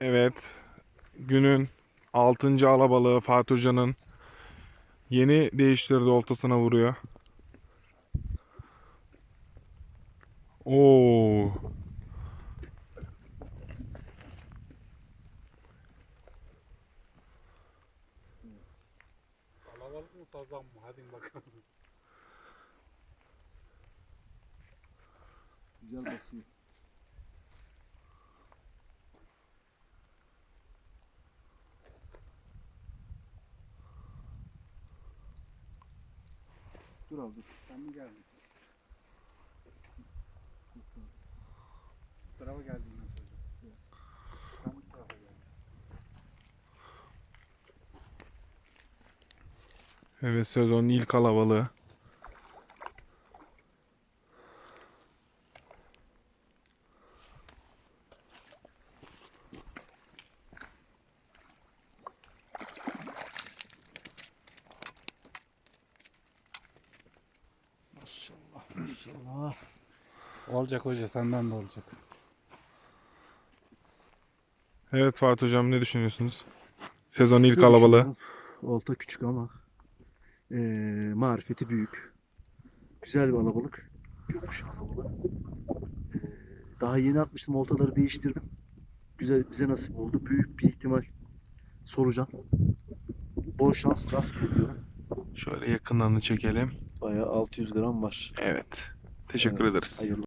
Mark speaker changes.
Speaker 1: Evet. Günün 6. alabalığı Fatih Hoca'nın yeni değiştirdiği oltasına vuruyor. Oo.
Speaker 2: Alabalık mı sazan mı? Hadi bakalım.
Speaker 3: Güzel basıyor. Dur abi dur.
Speaker 2: Sen mi geldin? Bu tarafa geldin ben söyleyeceğim. Sen bu tarafa geldin.
Speaker 1: Evet sezonun ilk alabalığı.
Speaker 3: Maşallah.
Speaker 2: Olacak hoca senden de olacak.
Speaker 1: Evet Fatih Hocam ne düşünüyorsunuz? Sezonun ilk
Speaker 3: Ne
Speaker 1: alabalığı.
Speaker 3: düşünüyorum? Olta küçük ama eee marifeti büyük. Güzel bir alabalık. Gökkuş alabalığı. Eee, daha yeni atmıştım. Oltaları değiştirdim. Güzel bize nasip oldu. Büyük bir ihtimal solucan. Bol şans rastgele diyorum.
Speaker 1: Şöyle yakından da çekelim.
Speaker 3: Bayağı 600 gram var.
Speaker 1: Evet. Teşekkür ederiz.
Speaker 3: Hayırlı